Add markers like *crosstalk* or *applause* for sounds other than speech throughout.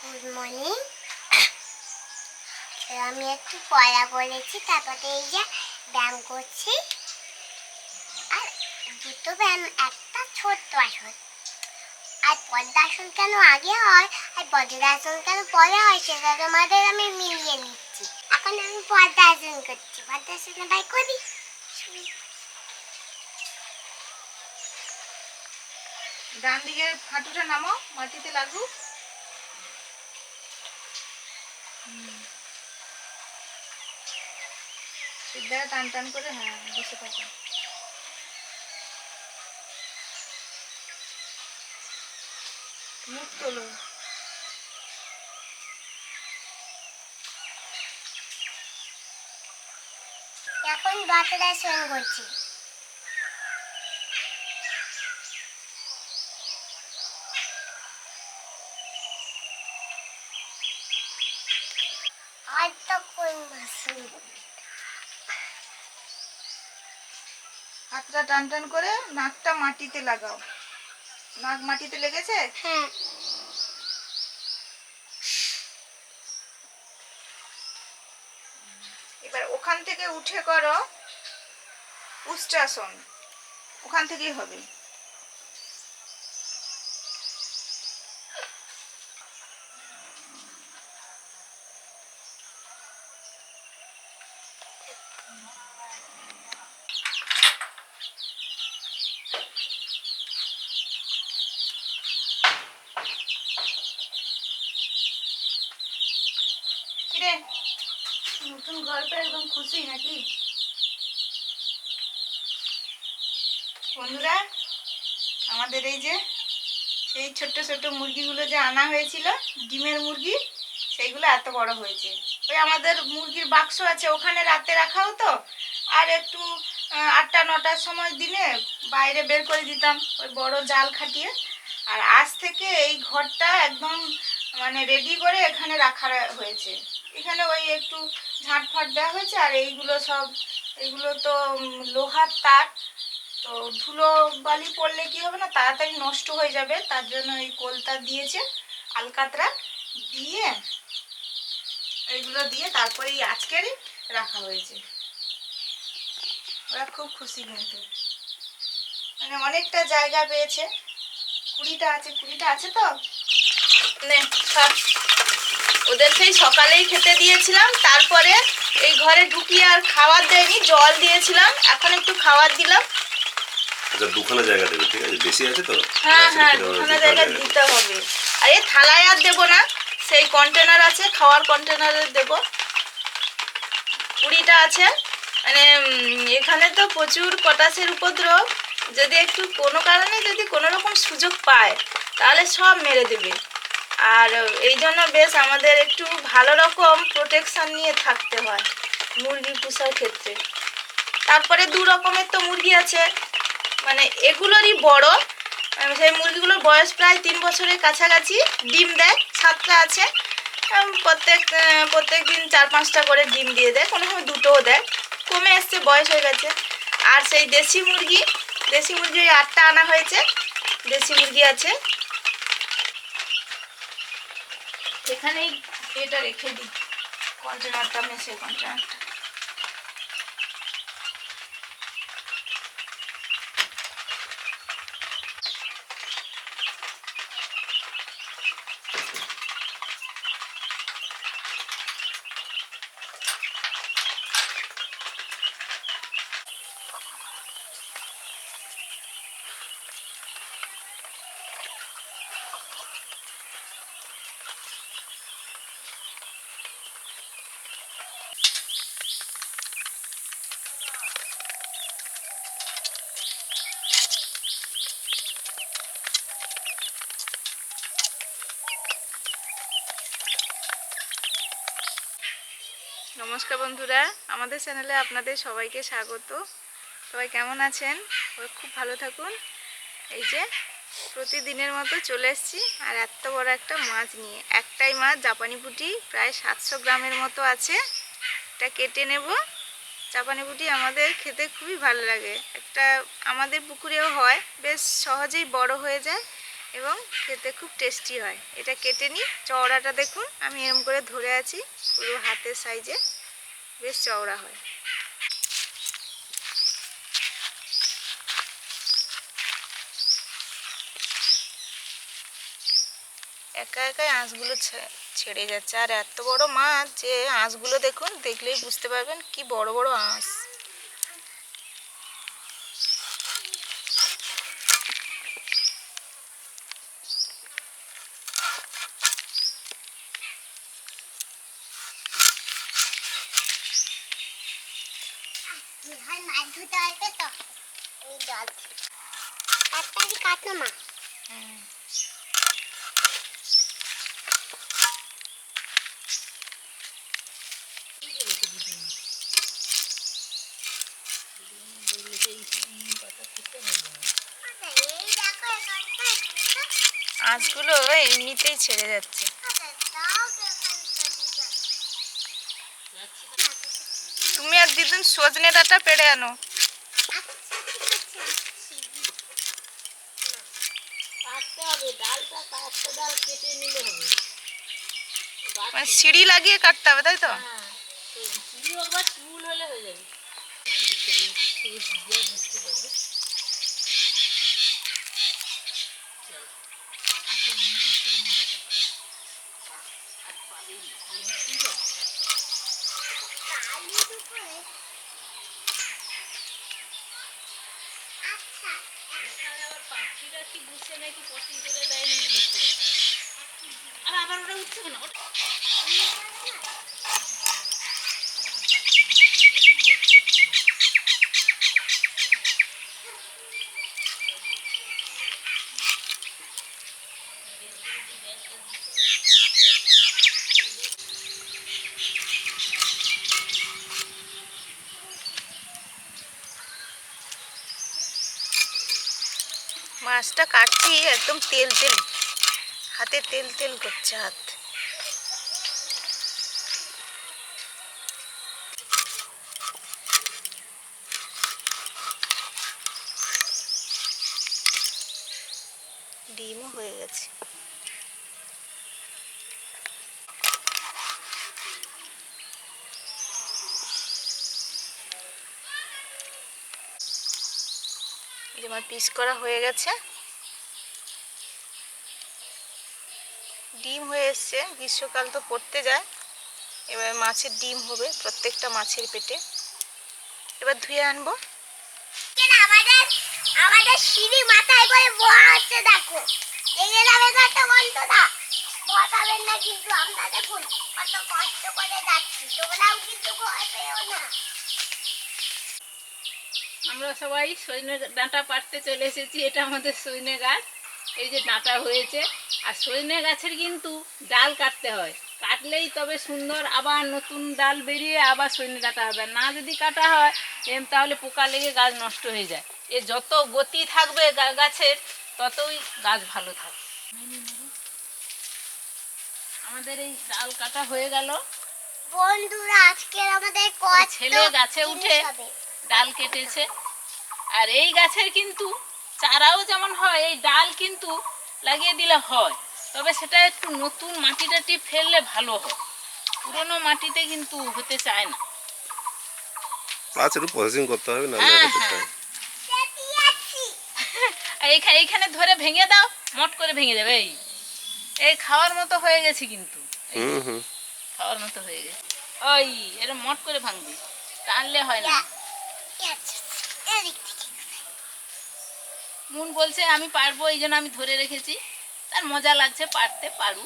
Good morning *coughs* আমি একটু পড়া করেছি তারপরে এই যে ব্যায়াম করছি। আর দুটো ব্যায়াম, একটা ছোট্ট আসন। আর পদ্মাসন কেন আগে হয়, আর বজ্রাসন কেন পরে হয়, সেটা তোমাদের আমি মিলিয়ে নিচ্ছি। এখন আমি পদ্মাসন করছি। পদ্মাসনে ভাই করি। ডান দিকের হাঁটুটা নামাও, মাটিতে লাগুক। সিদ্ধা টান টান করে হ্যাঁ বসে থাকো। মুখ তোলো। এখন বজ্রাসন করছি। আর তো কোন মাসুম হাতটা টান টান করে নাকটা মাটিতে লাগাও। নাক মাটিতে লেগেছে? হ্যাঁ। এবার ওখান থেকে উঠে করো উষ্ট্রাসন ওখান থেকেই হবে। কিরে? নতুন গল্পে একদম খুশি নাকি? বন্ধুরা, আমাদের এই যে, সেই ছোট্ট ছোট্ট মুরগিগুলো যে আনা হয়েছিল, ডিমের মুরগি, সেইগুলো এত বড় হয়েছে। ওই আমাদের মুরগির বাক্স আছে, ওখানে রাতে রাখা হতো, আর একটু আটটা, নটার সময় দিনে বাইরে বের করে দিতাম ওই বড় জাল খাটিয়ে। আর আজ থেকে এই ঘরটা একদম মানে রেডি করে এখানে রাখা হয়েছে। এখানে ওই একটু ঝাঁট ফাঁট দেওয়া হয়েছে আর এইগুলো সব এগুলো তো লোহার তার। তো ধুলো বালি পড়লে কি হবে না, তাড়াতাড়ি নষ্ট হয়ে যাবে, তার জন্য এই কোলতা দিয়েছে আলকাতরা। দিয়ে এইগুলো দিয়ে তারপরে এই আজকেরই রাখা হয়েছে। ওরা খুব খুশি কিন্তু। মানে অনেকটা জায়গা পেয়েছে। কুড়িটা আছে কুড়িটা আছে তো? নে। ওদের সেই সকালেই খেতে দিয়েছিলাম তারপরে এই ঘরে ঢুকিয়ে আর খাবার দেয়নি জল দিয়েছিলাম এখন একটু খাবার দিলাম। আচ্ছা দুখানা জায়গা দেবে ঠিক আছে? বেশি আছে তো? হ্যাঁ হ্যাঁ দুখানা জায়গা। দিতে হবে। আর এই থালায় আর দেবো না সেই কন্টেনার আছে খাওয়ার কন্টেনারে দেবো। কুড়িটা আছে। মানে এখানে তো প্রচুর পটাশের উপদ্রব। যদি একটু কোনো কারণে যদি কোনো রকম সুযোগ পায়, তাহলে সব মেরে দেবে। আর এই জন্য বেশ আমাদের একটু ভালো রকম প্রোটেকশান নিয়ে থাকতে হয় মুরগি পোষার ক্ষেত্রে। তারপরে দু রকমের তো মুরগি আছে। মানে এগুলোরই বড়। সেই মুরগিগুলোর বয়স প্রায় তিন বছরের কাছাকাছি। ডিম দেয়, সাতটা আছে। প্রত্যেক প্রত্যেক দিন চার পাঁচটা করে ডিম দিয়ে দেয়। কোনো সময় দুটোও দেয়। কমে এসছে, বয়স হয়ে গেছে। আর সেই দেশি মুরগি দেশি মুরগি ওই আটটা আনা হয়েছে। দেশি মুরগি আছে। এখানেই এটা রেখে দিই। কন্টেনারটা মেশে কন্টেনারটা। নমস্কার বন্ধুরা, আমাদের চ্যানেলে আপনাদের সবাইকে স্বাগত। সবাই কেমন আছেন? খুব ভালো থাকুন। এই যে, প্রতিদিনের মতো চলে এসেছি, আর এত বড় একটা মাছ নিয়ে। একটাই মাছ, জাপানি পুঁটি, প্রায় সাতশো গ্রামের মতো আছে। এটা কেটে নেব। জাপানি পুঁটি আমাদের খেতে খুবই ভালো লাগে। একটা আমাদের পুকুরেও হয়, বেশ সহজেই বড় হয়ে যায় এবং খেতে খুব টেস্টি হয়। এটা কেটে নিই। চওড়াটা দেখুন, আমি এরম করে ধরে আছি, পুরো হাতের সাইজে। বেশ চওড়া হয়। একা একাই আঁশগুলো ছেড়ে যাচ্ছে। আর এত বড় মাছ যে আঁশগুলো দেখুন, দেখলেই বুঝতে পারবেন কি বড় বড় আঁশ। হয়? মাছ ধুতে তো? জল। তাড়াতাড়ি মা। একটা আঁশগুলো এমনিতেই ছেড়ে যাচ্ছে। তুমি আর দিদুন সজনে ডাটা পেড়ে আনো আচ্ছা ঠিক আছে দিচ্ছি। কাটতে হবে ডালটা কাটতে ডাল কেটে নিলে হবে মানে সিঁড়ি লাগিয়ে কাটতে হবে তাই তো হ্যাঁ চুল একবার চুল হলে হয়ে যাবে বুঝতে পারবে কালির উপরে আচ্ছা এখানে আবার পাখিরা নাকি পটি করে দেয়নি আবার ওটা উঠছে না ওটা মাছটা কাটছি একদম তেল তেল। হাতে তেল তেল করছে হাত ডিমও হয়ে গেছে এই যে আমার পিস করা হয়ে গেছে। ডিম হয়ে এসছে, গ্রীষ্মকাল তো পড়তে যায়। এবার মাছের ডিম হবে প্রত্যেকটা মাছের পেটে। এবার ধুয়ে আনব। আমাদের আমাদের সিঁড়ি মাথায় করে দেখো। বসাবেন না। কিন্তু আমরা দেখুন, কত কষ্ট করে যাচ্ছি। তোমরাও কিন্তু ভয় পেও না। আমরা সবাই সজনে ডাঁটা পাড়তে চলে এসেছি এটা আমাদের সজনে গাছ। এই যে ডাঁটা হয়েছে আর সজনে গাছের কিন্তু ডাল কাটতে হয়। কাটলেই তবে সুন্দর আবার নতুন ডাল বেরিয়ে আবার সজনে ডাঁটা হবে। না যদি কাটা হয় তাহলে পোকা লেগে গাছ নষ্ট হয়ে যায়। এ যত গতি থাকবে গাছের ততই গাছ ভালো থাকবে। আমাদের এই ডাল কাটা হয়ে গেল। বন্ধুরা আজকের আমাদের ছেলে গাছে উঠে। ডাল কেটেছে। আর এই গাছের কিন্তু চারাও যেমন হয় এই ডাল কিন্তু লাগিয়ে দিলে হয়। তবে সেটা একটু নতুন মাটি টাটি ফেললে ভালো হয়। পুরোনো মাটিতে কিন্তু হতে চায় না। একটু প্রসেসিং করতে হবে না হ্যাঁ, হ্যাঁ। এইখানে এইখানে ধরে ভেঙে দাও মট করে ভেঙে যাবে এই। এই খাওয়ার মতো হয়ে গেছে কিন্তু। খাওয়ার মতো হয়ে গেছে। ওই এরম মট করে ভাঙবি। টানলে হয় না। মুন বলছে আমি পারব এই জন্য আমি ধরে রেখেছি। তার মজা লাগছে পারতে পারু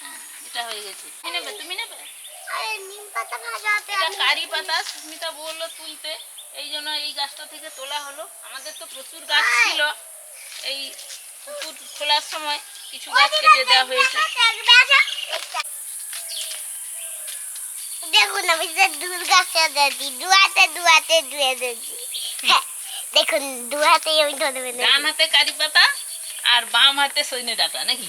হ্যাঁ, এটা হয়ে গেছে। তুমি নেবে তুমি নেবে? এটা কারি পাতা সুস্মিতা বলল তুলতে। এই জন্য এই গাছটা থেকে তোলা হলো। আমাদের তো প্রচুর গাছ ছিল এই পুকুর খোলার সময়। কিছু গাছ কেটে দেওয়া হয়েছে। দেখুন আমি যে দুর্গা সেজেছি দুয়াতে দুয়াতে ধুয়ে দিয়েছি। হ্যাঁ দেখুন দুয়াতেই আমি ধরে বেঁধে ডান হাতে কারি পাতা আর বাম হাতে সজনে ডাটা নাকি?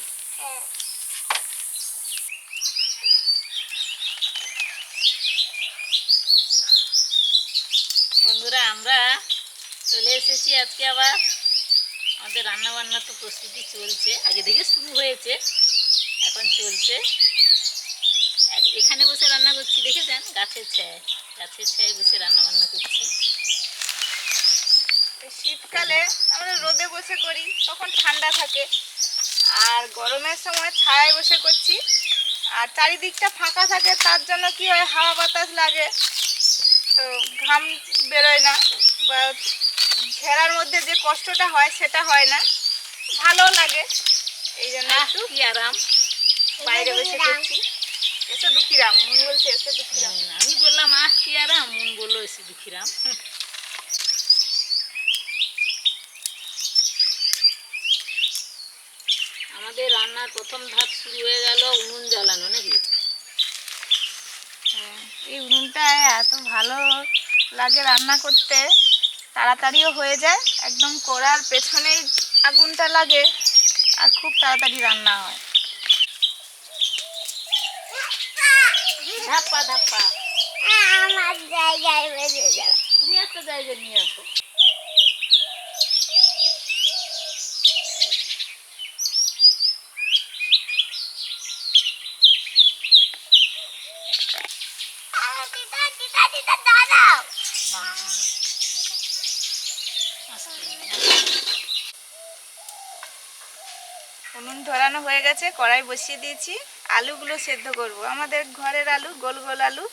বন্ধুরা আমরা চলে এসেছি আজকে আবার। আমাদের রান্না বান্না তো প্রস্তুতি চলছে আগে থেকে শুরু হয়েছে এখন চলছে। এখানে বসে রান্না করছি দেখেছেন? গাছের ছায় গাছের ছায় বসে রান্না বান্না করছি শীতকালে আমরা রোদে বসে করি তখন ঠান্ডা থাকে। আর গরমের সময় ছায়ায় বসে করছি। আর চারিদিকটা ফাঁকা থাকে তার জন্য কি হয় হাওয়া বাতাস লাগে। তো ঘাম বেরোয় না বা ঘেরার মধ্যে যে কষ্টটা হয় সেটা হয় না। ভালো লাগে এই জন্য একটু আরাম। বাইরে বসে করছি। এসে দুঃখিরাম মন বলছে এসে দুঃখিরাম। আমি বললাম আহ কি আরাম? মন বলল এসে দুঃখিরাম। আমাদের রান্নার প্রথম ধাপ শুরু হয়ে গেল উনুন জ্বালানো নাকি? হ্যাঁ, এই উনুনটা এত ভালো লাগে রান্না করতে তাড়াতাড়িও হয়ে যায় একদম কড়ার পেছনেই আগুনটা লাগে আর খুব তাড়াতাড়ি রান্না হয়। ধাপ্পা ধাপ্পা। আমার জায়গায় যাবে তুমি একটা জায়গা নিয়ে আসো। উনুন ধরানো হয়ে গেছে কড়াই বসিয়ে দিয়েছি। আলুগুলো সেদ্ধ করব। আমাদের ঘরের আলু, গোল গোল আলু,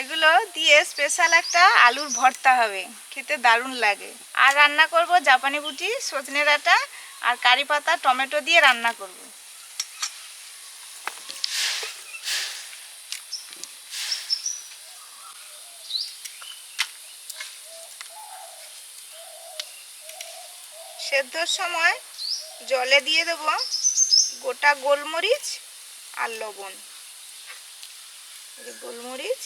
এগুলো দিয়ে স্পেশাল একটা আলুর ভর্তা হবে। খেতে দারুণ লাগে। আর রান্না করব জাপানি বুটি, সজনে ডাঁটা আর কারি পাতা, টমেটো দিয়ে রান্না করব। সেদ্ধর সময় জলে দিয়ে দেব গোটা গোলমরিচ আর লবণ। গোলমরিচ।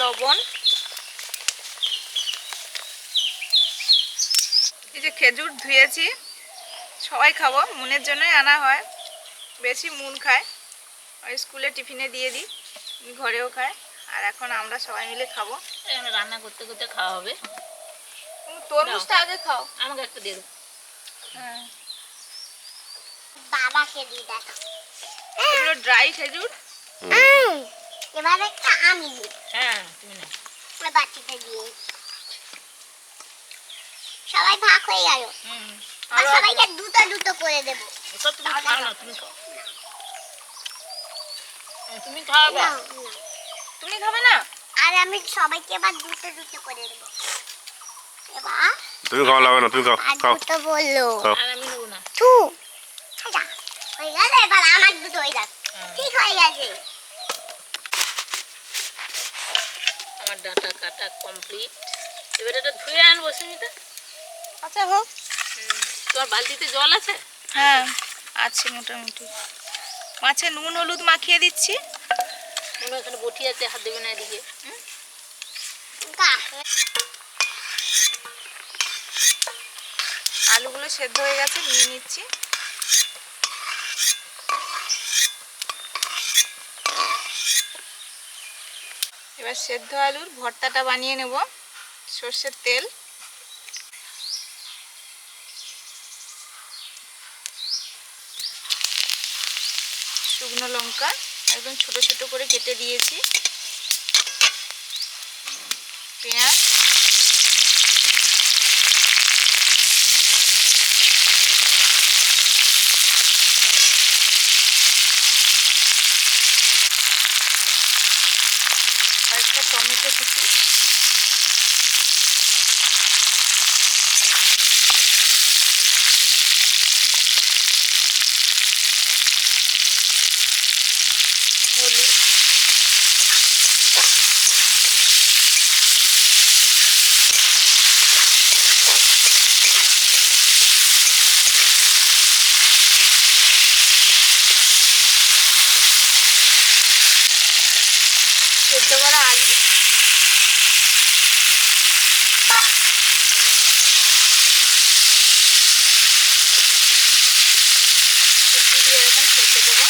লবণ। এই যে খেজুর ধুয়েছি সবাই খাব মুনের জন্যই আনা হয়। বেশি মুন খায়। ওই স্কুলে টিফিনে দিয়ে দিই ঘরেও খায়। আর এখন আমরা সবাই মিলে খাব। রান্না করতে করতে খাওয়া হবে। তরমুজটা আগে খাও। আমাকে একটা দিয়ে দেবো বাবাকে দেখো এগুলো ড্রাই খেজুর? এবার একটা আমি নিই। হ্যাঁ তুমি না বাটিতে দিয়ে সবাই ভাগ হয়ে গেল। সবাইকে দুটো দুটো করে দেবো। ওটা তুমি খাও না তুমি খাও। তুমি। তুমি খাবে না? আর আমি সবাইকে এবার দুটো দুটো করে দেবো। এবার তুমি খাওয়া লাগবে না তুমি খাও খাও। দুটো বলল। আর আমি নেব না। তু হয়ে গেল এবার আমার দুটো হয়ে যাক। হ্যাঁ, ঠিক হয়ে গেছে। আমার ডাটা কাটা কমপ্লিট এবার এটা ধুয়ে আনব সুমিতা আচ্ছা হোক। তোমার বালতিতে জল আছে? হ্যাঁ আছে মোটামুটি। মাছে নুন হলুদ মাখিয়ে দিচ্ছি। এখানে বটি আছে হাত দেবে না এদিকে। হুম? গা আলুগুলো সেদ্ধ হয়ে গেছে, নিয়ে নিচ্ছি। এবার সেদ্ধ আলুর ভর্তাটা বানিয়ে নেব, সর্ষের তেল। শুকনো লঙ্কা একদম ছোট ছোট করে কেটে দিয়েছি। পেঁয়াজ। কয়েকটা টমেটো কুচি হলুদ সেদ্ধ করা আলু খুন্তি দিয়ে এরকম ছেঁচে দেবো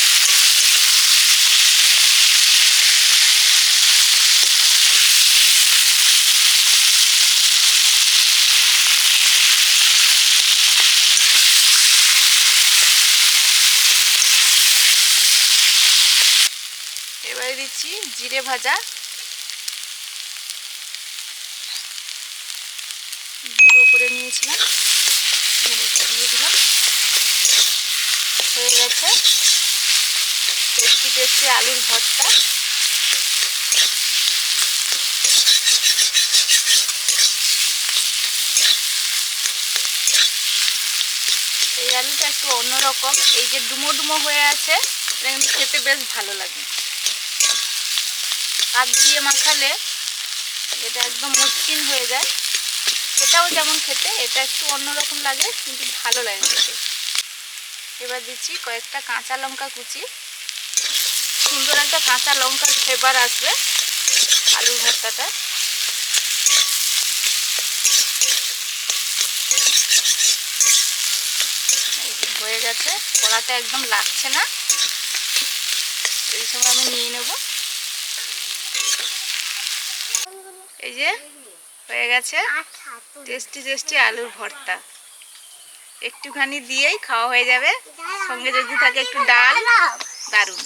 দিচ্ছি জিরে ভাজা। গুঁড়ো করে নিয়েছিলাম। গুঁড়োটা দিয়ে দিলাম। হয়ে গেছে। টেস্টি টেস্টি আলুর ভর্তা। এই আলুটা একটু অন্যরকম। এই যে ডুমো ডুমো হয়ে আছে, এটা কিন্তু খেতে বেশ ভালো লাগে। হাত দিয়ে মাখালে এটা একদম মসৃণ হয়ে যায়। এটাও যেমন খেতে, এটা একটু অন্যরকম লাগে, কিন্তু ভালো লাগে খেতে। এবার দিচ্ছি কয়েকটা কাঁচা লঙ্কা কুচি। সুন্দর একটা কাঁচা লঙ্কার ফ্লেভার আসবে আলুর ভর্তাটা। হয়ে গেছে, কড়াতে একদম লাগছে না। এই সময় আমি নিয়ে নেব। এই যে, হয়ে গেছে। টেস্টি টেস্টি আলুর ভর্তা। একটুখানি দিয়েই খাওয়া হয়ে যাবে। সঙ্গে যদি থাকে একটু ডাল, দারুণ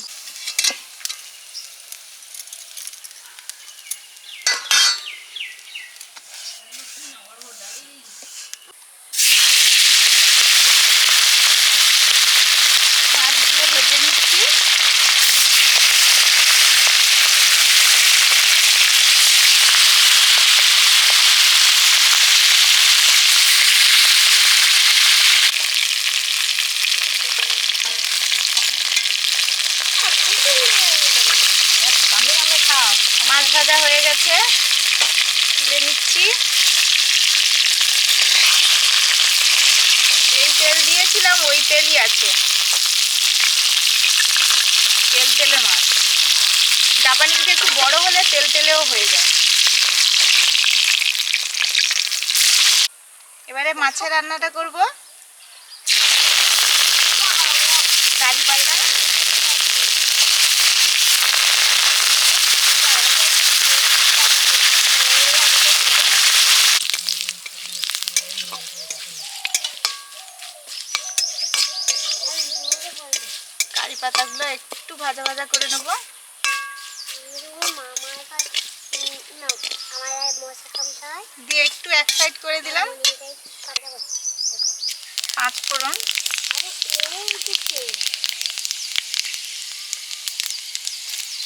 মাছগুলো ভেজে নিচ্ছি মাছ ভাজা হয়ে গেছে। তুলে নিচ্ছি। যেই তেল দিয়েছিলাম, ওই তেলই আছে। তেল তেলে মাছ। জাপানি একটু বড় হলে তেল তেলেও হয়ে যায়। এবারে মাছের রান্নাটা করব কারি পাতা কারি পাতাগুলো একটু ভাজা ভাজা করে নেব। দিয়ে একটু এক সাইড করে দিলাম। পাঁচ ফোড়ন।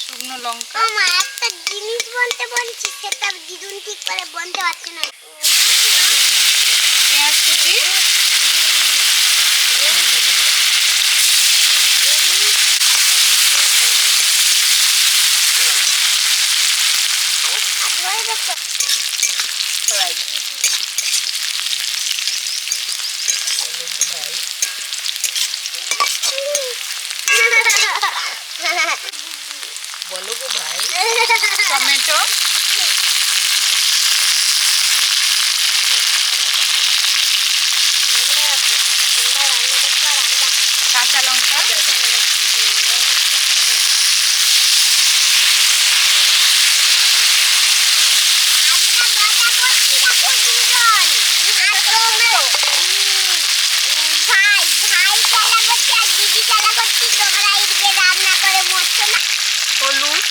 শুকনো লঙ্কা। একটা জিনিস বলতে বলছি সেটা দিদুন ঠিক করে বলতে পারছে না। পেঁয়াজ কুচি। ধরে দেখো টমেটো কাঁচা লঙ্কা হলুদ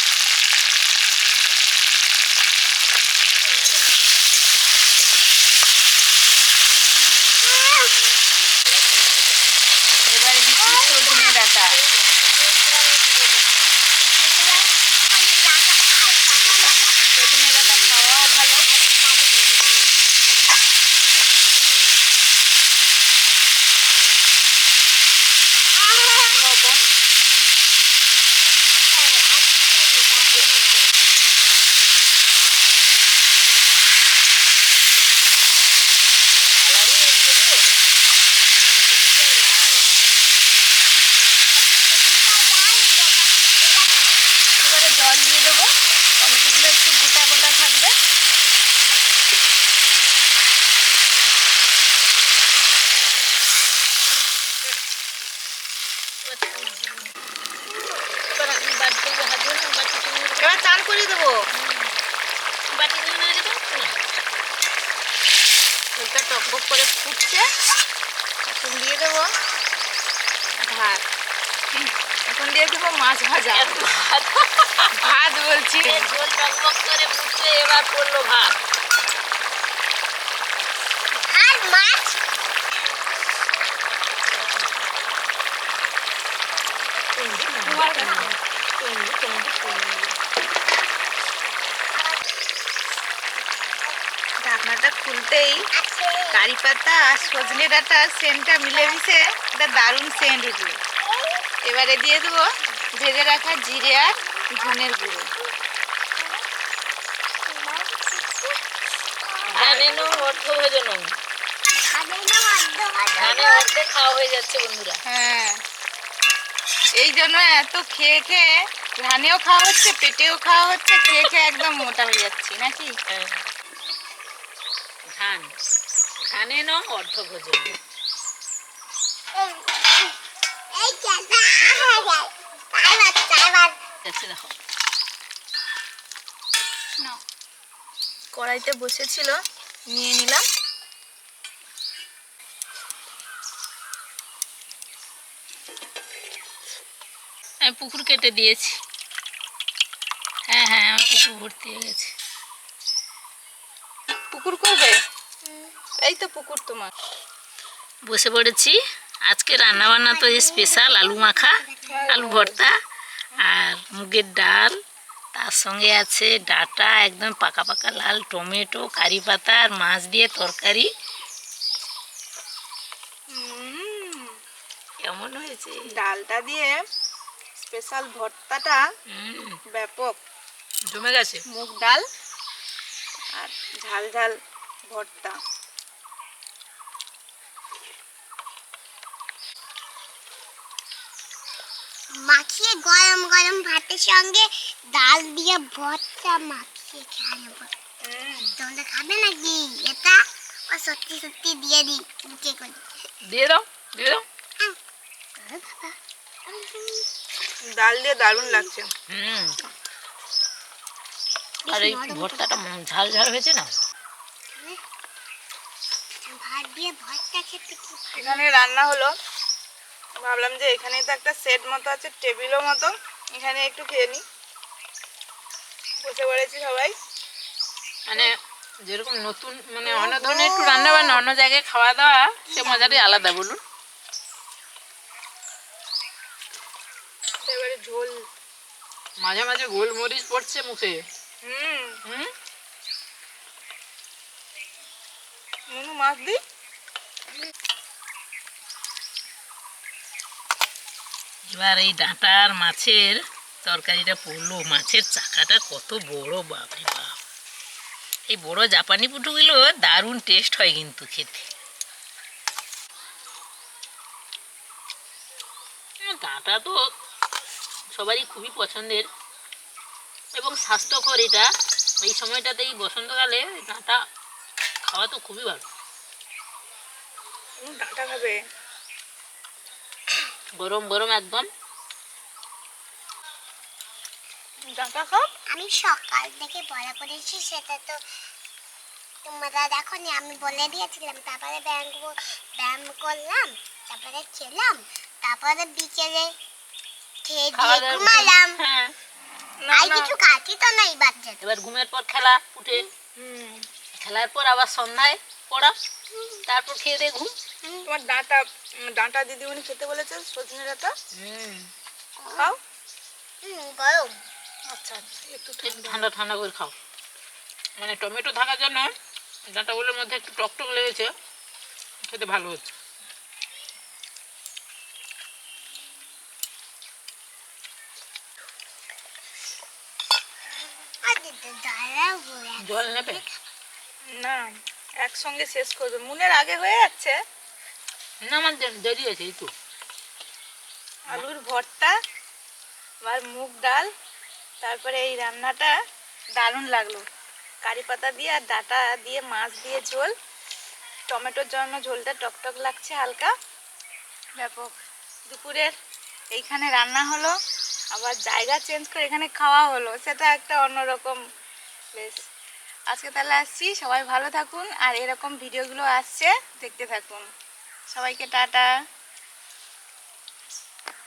এবারে দিচ্ছি সজনে ডাঁটা সজনে ডাঁটা খাওয়াও ভালো লবণ এবারে জল দিয়ে দেবো। টমেটোগুলো একটু গোটা গোটা থাকবে এবার চান করিয়ে দেবো ঝোলটা টকবক করে ফুটছে এখন দিয়ে দেবো ভাত এখন দিয়ে দেবো মাছ ভাজা ভাত বলছি ঝোল টকবক করে ফুটছে এবার পড়ল ভাত আর মাছ ঢাকনাটা খুলতেই কারি পাতা আর সজনে ডাঁটা সেন্টটা মিলে মিশে একটা দারুণ সেন্ট উঠবে এবারে দিয়ে দেবো ভেজে রাখা জিরে আর ধনের গুঁড়ো। হয়ে যাচ্ছে বন্ধুরা। হ্যাঁ। এই জন্য এত খেয়ে খেয়ে ধানেও খাওয়া হচ্ছে পেটেও খাওয়া হচ্ছে খেয়ে খেয়ে একদম মোটা হয়ে যাচ্ছি নাকি? ধান ধানে ন অর্ধ ভোজন এই চাটা তাই বাদ তাই বাদ যাচ্ছে, দেখো। কড়াইতে বসেছিল, নিয়ে নিলাম। আমি পুকুর কেটে দিয়েছি। হ্যাঁ হ্যাঁ আমার পুকুর ভর্তি হয়ে গেছে। পুকুর করবে এই তো পুকুর তোমার। বসে পড়েছি। আজকে রান্না বান্না তো স্পেশাল আলু মাখা আলু ভর্তা আর মুগের ডাল। তার সঙ্গে আছে ডাটা একদম পাকা পাকা লাল টমেটো কারি পাতা আর মাছ দিয়ে তরকারি। কেমন হয়েছে? ডালটা দিয়ে স্পেশাল ভর্তাটা ব্যাপক। জমে গেছে? মুগ ডাল আর ঝাল ঝাল ভর্তা। মাখিয়ে গরম গরম ভাতের সঙ্গে ডাল দিয়ে ভর্তা মাখিয়ে খেয়ে নেব। তোমরা খাবে নাকি? এটা ও সত্যি সত্যি দিয়ে দিই করে? দিয়ে দাও দিয়ে দাও। ডাল দিয়ে দারুণ লাগছে। হুম। আর এই ভর্তাটা ঝাল ঝাল হয়েছে না? ভাত দিয়ে ভর্তা খেতে কি এখানে রান্না হলো ভাবলাম যে এখানে তো একটা সেট মতো আছে টেবিলও মতো। এখানে একটু খেয়ে নিই বসে পড়েছি সবাই। মানে যেরকম নতুন মানে অন্য ধরনের একটু রান্না বান্না অন্য জায়গায় খাওয়া দাওয়া সে মজাটাই আলাদা বলুন। এবারে ঝোল। মাঝে মাঝে গোলমরিচ পড়ছে মুখে। হুম। হুম? নুনু মাছ দিই? এবার এই ডাঁটার মাছের তরকারিটা পড়ল। মাছের চাকাটা কত বড়, বাপরে বাপ। এই বড় জাপানি পুটুগুলো দারুণ টেস্ট হয় কিন্তু খেতে। ডাঁটা তো সবারই খুবই পছন্দের এবং স্বাস্থ্যকর এটা। এই সময়টাতে এই বসন্তকালে ডাঁটা খাওয়া তো খুবই ভালো। ডাঁটা খাবে। গরম গরম একদম। আমি সকাল থেকে বলা করেছি সেটা তো তোমরা দেখো নি আমি বলে দিয়েছিলাম তারপরে ব্যায়াম ব্যায়াম করলাম তারপরে খেলাম তারপরে বিকেলে খেয়ে দিয়ে ঘুমালাম। হ্যাঁ। আর কিছু খাচ্ছি তো নাই বাচ্চাদের। এবার ঘুমের পর খেলা উঠে। হুম। খেলার পর আবার সন্ধ্যায় পড়া। তারপর খেয়ে দিয়ে ঘুম। তোমার ডাঁটা ডাঁটা দিদিমণি খেতে বলেছে সজনে ডাঁটা। খাও? হুম, গরম আচ্ছা আচ্ছা একটু ঠান্ডা ঠান্ডা করে খাও। মানে টমেটো থাকার জন্য ডাঁটাগুলোর মধ্যে একটু টকটক লেগেছে খেতে ভালো হচ্ছে। জল নেবে? না। একসঙ্গে শেষ করবে। মুনের আগে হয়ে যাচ্ছে। না আমার দেরি আছে এই তো। আলুর ভর্তা আর মুগ ডাল তারপরে এই রান্নাটা দারুণ লাগল। কারি পাতা দিয়ে আর ডাটা দিয়ে মাছ দিয়ে ঝোল। টমেটোর জন্য ঝোলটা টকটক লাগছে হালকা। ব্যাপক দুপুরের এইখানে রান্না হলো আবার জায়গা চেঞ্জ করে এখানে খাওয়া হলো। সেটা একটা অন্যরকম বেশ আজকে তাহলে আসছি। সবাই ভালো থাকুন। আর এরকম ভিডিওগুলো আসছে দেখতে থাকুন। সবাইকে টাটা।